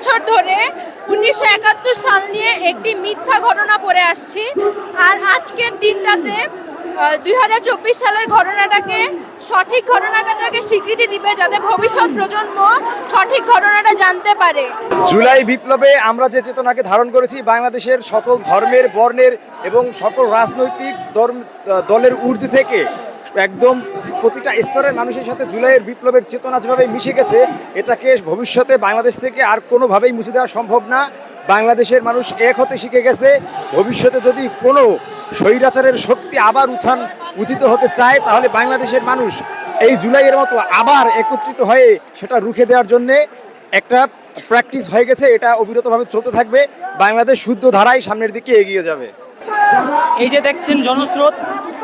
বছর ধরে উনিশশো একাত্তর সাল নিয়ে একটি মিথ্যা ঘটনা পড়ে আসছি। আর আজকের দিনটাতে দু হাজার চব্বিশ সালের ঘটনাটাকে, সঠিক ঘটনাটাকে স্বীকৃতি দিবে যাতে ভবিষ্যৎ প্রজন্ম সঠিক ঘটনাটা জানতে পারে। জুলাই বিপ্লবে আমরা যে চেতনাকে ধারণ করেছি, বাংলাদেশের সকল ধর্মের, বর্ণের এবং সকল রাজনৈতিক দলের ঊর্ধ্বে থেকে একদম প্রতিটা স্তরের মানুষের সাথে জুলাইয়ের বিপ্লবের চেতনা যেভাবে মিশে গেছে, এটাকে ভবিষ্যতে বাংলাদেশ থেকে আর কোনোভাবেই মুছে দেওয়া সম্ভব না। বাংলাদেশের মানুষ এক হতে শিখে গেছে, ভবিষ্যতে যদি কোনো স্বৈরাচারের শক্তি আবার উত্থান উথিত হতে চায়, তাহলে বাংলাদেশের মানুষ এই জুলাইয়ের মতো আবার একত্রিত হয়ে সেটা রুখে দেওয়ার জন্যে একটা প্র্যাকটিস হয়ে গেছে, এটা অবিরতভাবে চলতে থাকবে। বাংলাদেশ শুদ্ধ ধারায় সামনের দিকে এগিয়ে যাবে। এই যে দেখছেন জনস্রোত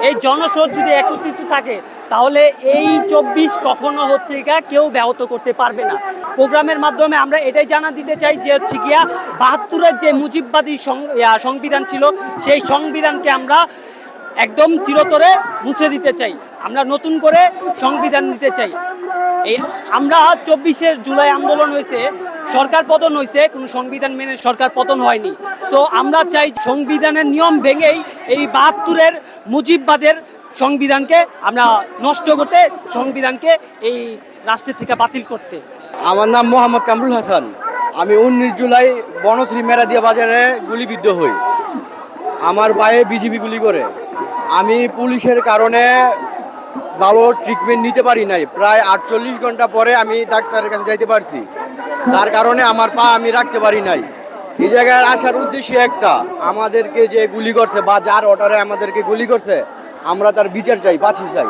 এই জনস্রোত যদি একত্রিত থাকে, তাহলে এই চব্বিশ কখনো হচ্ছে গিয়া কেউ ব্যাহত করতে পারবে না। প্রোগ্রামের মাধ্যমে আমরা এটাই জানা দিতে চাই যে হচ্ছে গিয়া বাহাত্তরের যে মুজিববাদী সংবিধান ছিল, সেই সংবিধানকে আমরা একদম চিরতরে মুছে দিতে চাই। আমরা নতুন করে সংবিধান নিতে চাই। এই, আমরা চব্বিশের জুলাই আন্দোলন হয়েছে সরকার পতন হয়েছে কোনো সংবিধান মেনে সরকার পতন হয়নি। সো আমরা চাই সংবিধানের নিয়ম ভেঙেই এই বাহাত্তরের মুজিববাদের সংবিধানকে আমরা নষ্ট করতে, সংবিধানকে এই রাষ্ট্রের থেকে বাতিল করতে। আমার নাম মোহাম্মদ কামরুল হাসান। আমি উনিশ জুলাই বনশ্রী মেরাদিয়া বাজারে গুলিবিদ্ধ হই। আমার পায়ে বিজিবি গুলি করে। আমি পুলিশের কারণে ভালো ট্রিটমেন্ট নিতে পারি নাই। প্রায় আটচল্লিশ ঘণ্টা পরে আমি ডাক্তারের কাছে যাইতে পারছি। তার কারণে আমার পা আমি রাখতে পারি নাই। এই জায়গায় আসার উদ্দেশ্য একটা, আমাদেরকে যে গুলি করছে বা যার অর্ডারে আমাদেরকে গুলি করছে, আমরা তার বিচার চাই, বাঁচি চাই।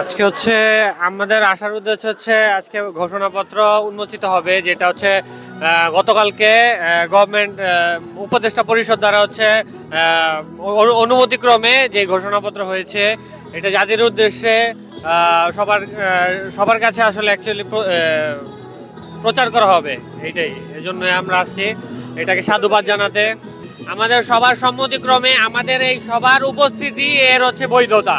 আজকে হচ্ছে, আমাদের আসার উদ্দেশ্য হচ্ছে, আজকে ঘোষণাপত্র উন্মোচিত হবে, যেটা হচ্ছে গতকালকে গভর্নমেন্ট উপদেষ্টা পরিষদ দ্বারা হচ্ছে অনুমতিক্রমে যে ঘোষণাপত্র হয়েছে, এটা জাতির উদ্দেশ্যে সবার সবার কাছে আসলে অ্যাকচুয়ালি প্রচার করা হবে। এইটাই। এই জন্য আমরা আসছি এটাকে সাধুবাদ জানাতে। আমাদের সবার সম্মতিক্রমে আমাদের এই সবার উপস্থিতি এর হচ্ছে বৈধতা।